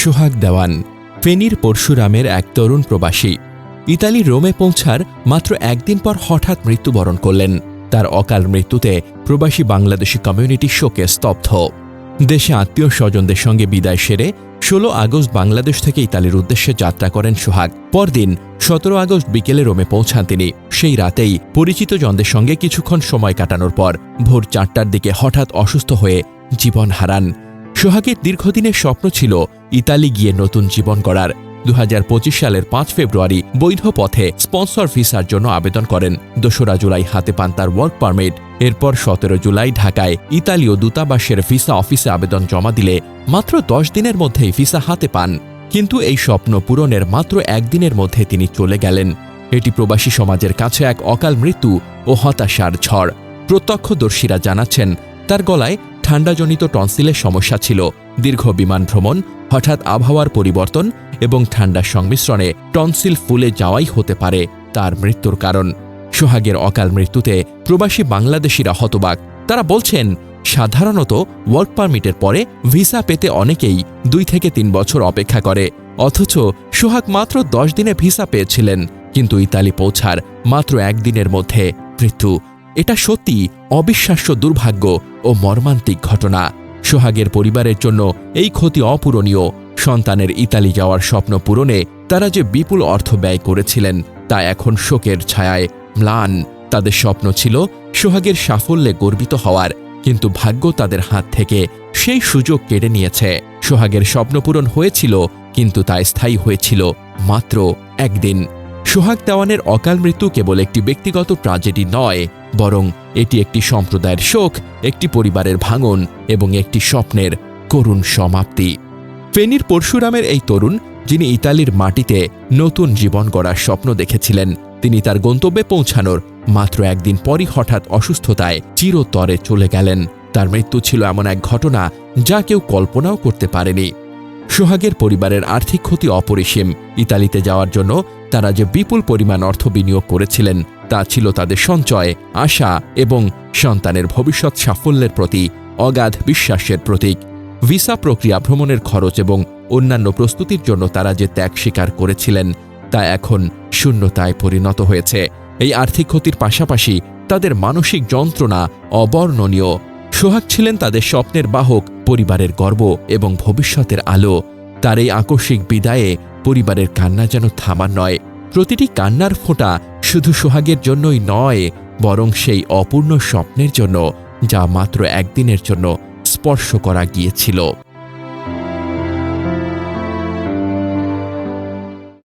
সোহাগ দেওয়ান, ফেনীর পরশুরামের এক তরুণ প্রবাসী। ইতালি রোমে পৌঁছার মাত্র একদিন পর হঠাৎ মৃত্যুবরণ করলেন। তার অকাল মৃত্যুতে প্রবাসী বাংলাদেশি কমিউনিটি শোকে স্তব্ধ। দেশে আত্মীয় স্বজনদের সঙ্গে বিদায় সেরে ষোলো আগস্ট বাংলাদেশ থেকে ইতালির উদ্দেশ্যে যাত্রা করেন সোহাগ। পরদিন সতেরো আগস্ট বিকেলে রোমে পৌঁছান তিনি। সেই রাতেই পরিচিত জনদের সঙ্গে কিছুক্ষণ সময় কাটানোর পর ভোর চারটার দিকে হঠাৎ অসুস্থ হয়ে জীবন হারান। সোহাগের দীর্ঘদিনের স্বপ্ন ছিল ইতালি গিয়ে নতুন জীবন গড়ার। দু সালের পাঁচ ফেব্রুয়ারি বৈধ পথে স্পন্সর ভিসার জন্য আবেদন করেন। দোসরা জুলাই হাতে পান তার ওয়ার্ক পারমিট এরপর সতেরো জুলাই ঢাকায় ইতালীয় দূতাবাসের ভিসা অফিসে আবেদন জমা দিলে মাত্র দশ দিনের মধ্যেই ভিসা হাতে পান। কিন্তু এই স্বপ্ন পূরণের মাত্র একদিনের মধ্যে তিনি চলে গেলেন। এটি প্রবাসী সমাজের কাছে এক অকাল মৃত্যু ও হতাশার ঝড়। প্রত্যক্ষদর্শীরা জানাচ্ছেন, তার গলায় ঠান্ডাজনিত টনসিলের সমস্যা ছিল। দীর্ঘ বিমান ভ্রমণ, হঠাৎ আবহাওয়ার পরিবর্তন এবং ঠান্ডার সংমিশ্রণে টনসিল ফুলে যাওয়াই হতে পারে তার মৃত্যুর কারণ। সোহাগের অকাল মৃত্যুতে প্রবাসী বাংলাদেশিরা হতবাক। তারা বলছেন, সাধারণত ওয়ার্ক পারমিটের পরে ভিসা পেতে অনেকেই দুই থেকে তিন বছর অপেক্ষা করে। অথচ সোহাগ মাত্র দশ দিনে ভিসা পেয়েছিলেন, কিন্তু ইতালি পৌঁছার মাত্র একদিনের মধ্যে মৃত্যু। এটা সত্যি অবিশ্বাস্য দুর্ভাগ্য ও মর্মান্তিক ঘটনা। সোহাগের পরিবারের জন্য এই ক্ষতি অপূরণীয়। সন্তানের ইতালি যাওয়ার স্বপ্ন পূরণে তারা যে বিপুল অর্থ ব্যয় করেছিলেন, তা এখন শোকের ছায়ায় ম্লান। তাদের স্বপ্ন ছিল সোহাগের সাফল্যে গর্বিত হওয়ার, কিন্তু ভাগ্য তাদের হাত থেকে সেই সুযোগ কেড়ে নিয়েছে। সোহাগের স্বপ্ন পূরণ হয়েছিল, কিন্তু তা স্থায়ী হয়েছিল মাত্র একদিন। সোহাগ দেওয়ানের অকাল মৃত্যু কেবল একটি ব্যক্তিগত ট্রাজেডি নয়, বরং এটি একটি সম্প্রদায়ের শোক, একটি পরিবারের ভাঙন এবং একটি স্বপ্নের করুণ সমাপ্তি। ফেনীর পরশুরামের এই তরুণ, যিনি ইতালির মাটিতে নতুন জীবন গড়ার স্বপ্ন দেখেছিলেন, তিনি তার গন্তব্যে পৌঁছানোর মাত্র একদিন পরই হঠাৎ অসুস্থতায় চিরতরে চলে গেলেন। তার মৃত্যু ছিল এমন এক ঘটনা যা কেউ কল্পনাও করতে পারেনি। সোহাগের পরিবারের আর্থিক ক্ষতি অপরিসীম। ইতালিতে যাওয়ার জন্য তারা যে বিপুল পরিমাণ অর্থ বিনিয়োগ করেছিলেন, তা ছিল তাদের সঞ্চয়, আশা এবং সন্তানের ভবিষ্যৎ সাফল্যের প্রতি অগাধ বিশ্বাসের প্রতীক। ভিসা প্রক্রিয়া ভ্রমণের খরচ এবং অন্যান্য প্রস্তুতির জন্য তারা যে ত্যাগ স্বীকার করেছিলেন, তা এখন শূন্যতায় পরিণত হয়েছে। এই আর্থিক ক্ষতির পাশাপাশি তাদের মানসিক যন্ত্রণা অবর্ণনীয়। সোহাগ ছিলেন তাদের স্বপ্নের বাহক পরিবারের গর্ব এবং ভবিষ্যতের আলো। তার এই আকস্মিক বিদায়ে পরিবারের কান্না যেন থামার নয়। প্রতিটি কান্নার ফোঁটা শুধু সোহাগের জন্যই নয়, বরং সেই অপূর্ণ স্বপ্নের জন্য, যা মাত্র একদিনের জন্য স্পর্শ করা গিয়েছিল।